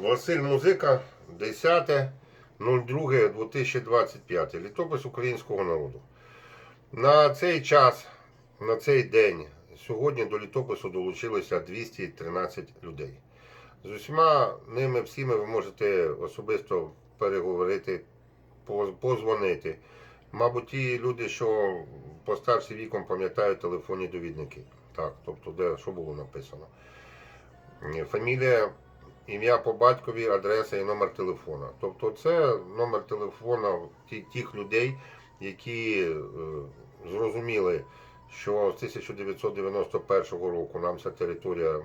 Василь Музика, 10.02.2025. Літопис українського народу. На цей час, на цей день, сьогодні до літопису долучилося 213 людей. З усіма ними всіми ви можете особисто переговорити, поз- позвонити. Мабуть, ті люди, що постарші віком пам'ятають телефонні довідники. Так, тобто, де що було написано. Е, Фамілія, ім'я по батькові, адреса і номер телефона. Тобто це номер телефона тих людей, які е, зрозуміли, що з 1991 року нам ця територія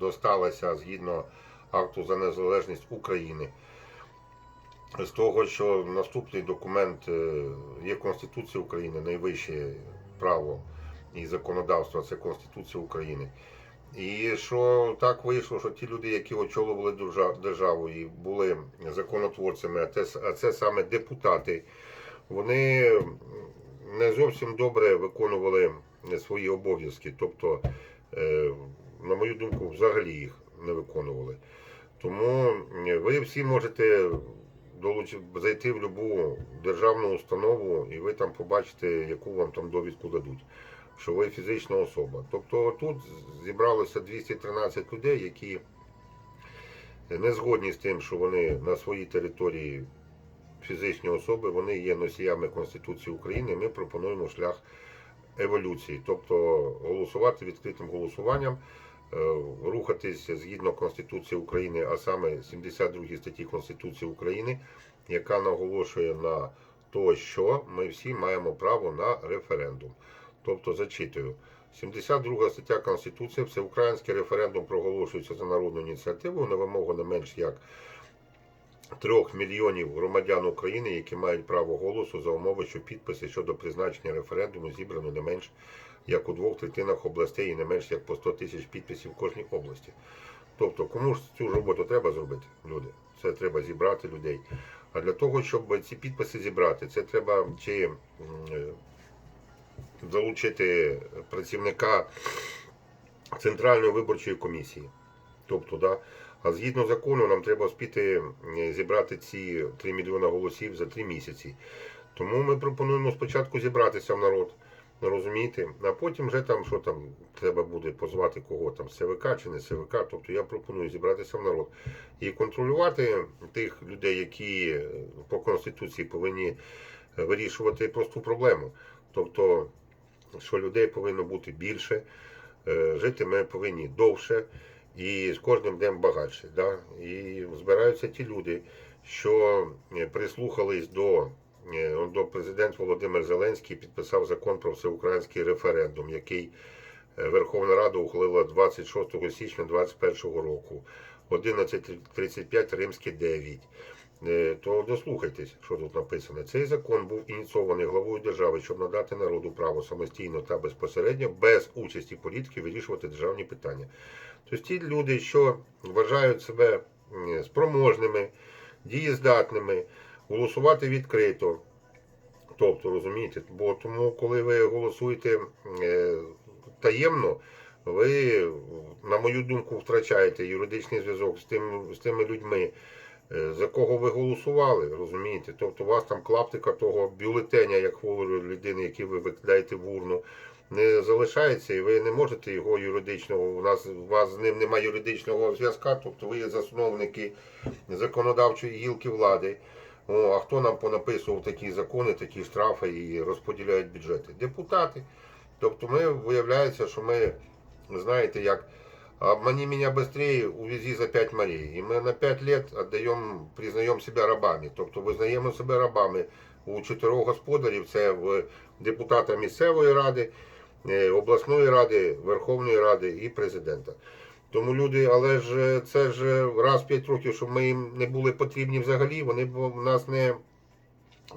досталася згідно акту за незалежність України. З того, що наступний документ е, є Конституція України, найвище право і законодавство це Конституція України. І що так вийшло, що ті люди, які очолювали державу і були законотворцями, а це, а це саме депутати, вони не зовсім добре виконували свої обов'язки. Тобто, е, на мою думку, взагалі їх не виконували. Тому ви всі можете зайти в будь-яку державну установу, і ви там побачите, яку вам там довідку дадуть що ви фізична особа. Тобто тут зібралося 213 людей, які не згодні з тим, що вони на своїй території фізичні особи, вони є носіями Конституції України. Ми пропонуємо шлях еволюції, тобто голосувати відкритим голосуванням, е, рухатись згідно Конституції України, а саме 72 статті Конституції України, яка наголошує на то, що ми всі маємо право на референдум. Тобто зачитую. 72 стаття Конституції всеукраїнський референдум проголошується за народну ініціативу на вимогу не менш як 3 мільйонів громадян України, які мають право голосу за умови, що підписи щодо призначення референдуму зібрано не менш як у двох третинах областей і не менш як по 100 тисяч підписів в кожній області. Тобто, кому ж цю роботу треба зробити, люди? Це треба зібрати людей. А для того, щоб ці підписи зібрати, це треба чи залучити працівника Центральної виборчої комісії. Тобто, да, а згідно закону, нам треба успіти е, зібрати ці 3 мільйони голосів за 3 місяці. Тому ми пропонуємо спочатку зібратися в народ, розумієте, а потім вже там, що там треба буде позвати кого там, СВК чи не СВК. Тобто я пропоную зібратися в народ і контролювати тих людей, які е, по Конституції повинні е, вирішувати просту проблему. Тобто, що людей повинно бути більше, е, жити ми повинні довше і з кожним днем багатше. Да? І збираються ті люди, що е, прислухались до, е, до президент Володимир Зеленський підписав закон про всеукраїнський референдум, який Верховна Рада ухвалила 26 січня 2021 року. 11.35 Римське 9. Е, То дослухайтесь, що тут написано. Цей закон був ініційований главою держави, щоб надати народу право самостійно та безпосередньо, без участі політиків, вирішувати державні питання. Тобто ті люди, що вважають себе спроможними, дієздатними, голосувати відкрито. Тобто, розумієте, бо тому, коли ви голосуєте е, таємно, ви, на мою думку, втрачаєте юридичний зв'язок з, тим, з тими людьми, за кого ви голосували, розумієте? Тобто у вас там клаптика того бюлетеня, як хворої людини, який ви викидаєте в урну, не залишається, і ви не можете його юридичного, у нас у вас з ним немає юридичного зв'язка, тобто ви є засновники законодавчої гілки влади. О, а хто нам понаписував такі закони, такі штрафи і розподіляють бюджети? Депутати. Тобто ми виявляється, що ми, знаєте, як обмани меня быстрее, увези за 5 морей. І ми на 5 лет отдаем, признаємо себе рабами. Тобто визнаємо себе рабами у чотирьох господарів, це в депутата місцевої ради, е, обласної ради, Верховної Ради і президента. Тому люди, але ж е, це ж раз в 5 років, щоб ми їм не були потрібні взагалі, вони б нас не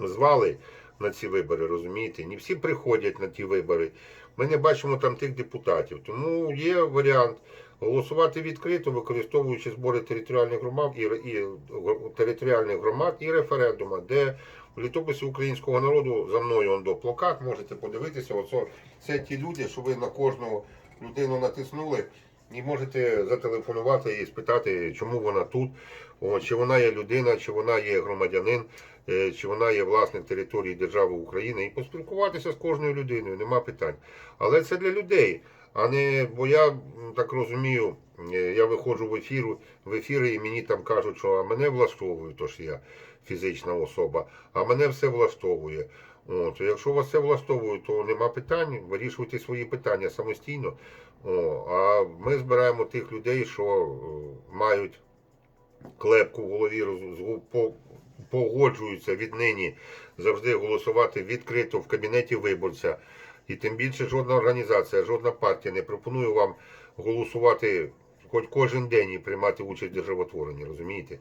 звали на ці вибори, розумієте? Не всі приходять на ті вибори. Ми не бачимо там тих депутатів. Тому є варіант голосувати відкрито, використовуючи збори територіальних громад і, і територіальних громад і референдума, де в літописі українського народу за мною он до плакат, можете подивитися. Оце це ті люди, що ви на кожну людину натиснули. і можете зателефонувати і спитати, чому вона тут, чи вона є людина, чи вона є громадянин, чи вона є власник території держави України, і поспілкуватися з кожною людиною, нема питань. Але це для людей, а не бо я так розумію, е, я виходжу в ефіру, в ефіри, і мені там кажуть, що а мене влаштовує, то ж я фізична особа, а мене все влаштовує. От, якщо вас все влаштовує, то нема питань, вирішуйте свої питання самостійно. О, а ми збираємо тих людей, що е, мають клепку в голові, по- погоджуються віднині завжди голосувати відкрито в кабінеті виборця. І тим більше жодна організація, жодна партія не пропонує вам голосувати хоч кожен день і приймати участь в державотворенні, розумієте?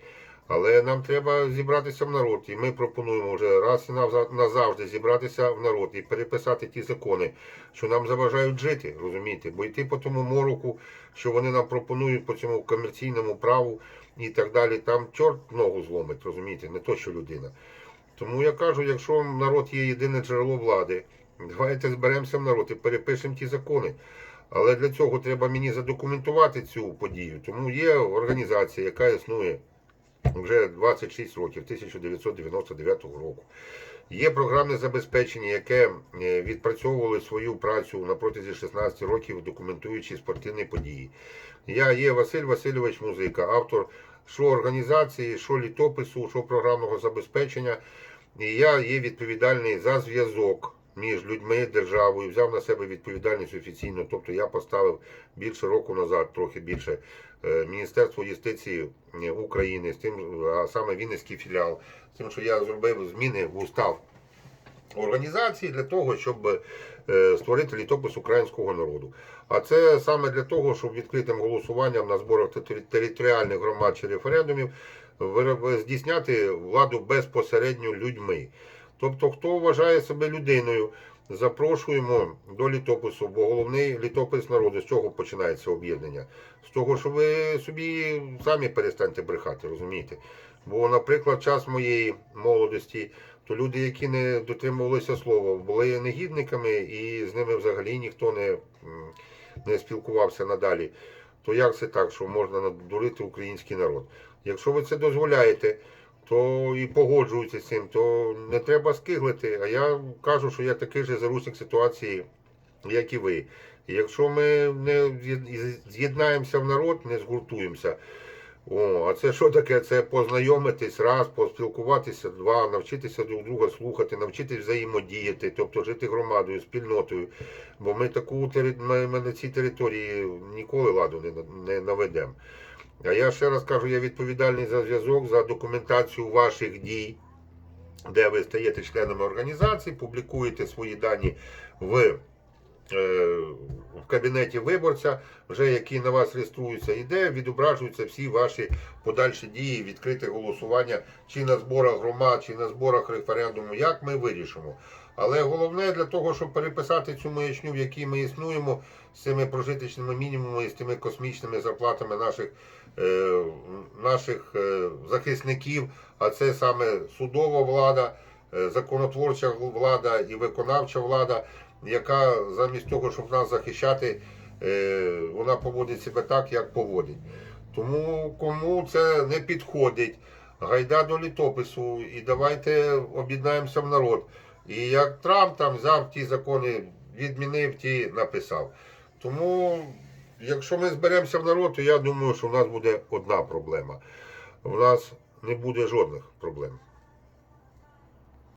Але нам треба зібратися в народ, і ми пропонуємо вже раз і назавжди зібратися в народ і переписати ті закони, що нам заважають жити, розумієте? Бо йти по тому мороку, що вони нам пропонують по цьому комерційному праву і так далі, там чорт ногу зломить, розумієте, не то, що людина. Тому я кажу, якщо народ є єдине джерело влади, давайте зберемося в народ і перепишемо ті закони. Але для цього треба мені задокументувати цю подію. Тому є організація, яка існує вже 26 років, 1999 року. Є програмне забезпечення, яке е, відпрацьовувало свою працю на протязі 16 років, документуючи спортивні події. Я є Василь Васильович Музика, автор що організації, що літопису, що програмного забезпечення. І я є відповідальний за зв'язок між людьми, державою, взяв на себе відповідальність офіційно. Тобто я поставив більше року назад, трохи більше, е, Міністерство юстиції е, України, з тим, а саме Вінницький філіал, з тим, що я зробив зміни в устав організації для того, щоб е, створити літопис українського народу. А це саме для того, щоб відкритим голосуванням на зборах територіальних громад чи референдумів здійсняти владу безпосередньо людьми. Тобто, хто вважає себе людиною, запрошуємо до літопису, бо головний літопис народу з чого починається об'єднання? З того, що ви собі самі перестаньте брехати, розумієте? Бо, наприклад, час моєї молодості, то люди, які не дотримувалися слова, були негідниками, і з ними взагалі ніхто не, не спілкувався надалі. То як це так, що можна надурити український народ? Якщо ви це дозволяєте, то і погоджуються з цим, то не треба скиглити. А я кажу, що я такий же заручник ситуації, як і ви. Якщо ми не з'єднаємося в народ, не згуртуємося. О, а це що таке? Це познайомитись раз, поспілкуватися, два, навчитися друг друга слухати, навчитись взаємодіяти, тобто жити громадою, спільнотою. Бо ми таку ми, на цій території ніколи ладу не наведемо. А я ще раз кажу, я відповідальний за зв'язок, за документацію ваших дій, де ви стаєте членами організації, публікуєте свої дані в, е, в кабінеті виборця, вже який на вас реєструється, і де відображуються всі ваші подальші дії, відкрите голосування чи на зборах громад, чи на зборах референдуму, як ми вирішимо. Але головне для того, щоб переписати цю маячню, в якій ми існуємо, з цими прожиточними мінімумами і з тими космічними зарплатами наших, е, наших е, захисників, а це саме судова влада, е, законотворча влада і виконавча влада, яка замість того, щоб нас захищати, е, вона поводить себе так, як поводить. Тому кому це не підходить, гайда до літопису і давайте об'єднаємося в народ. І як Трамп там взяв ті закони, відмінив, ті написав. Тому, якщо ми зберемося в народ, то я думаю, що в нас буде одна проблема. У нас не буде жодних проблем.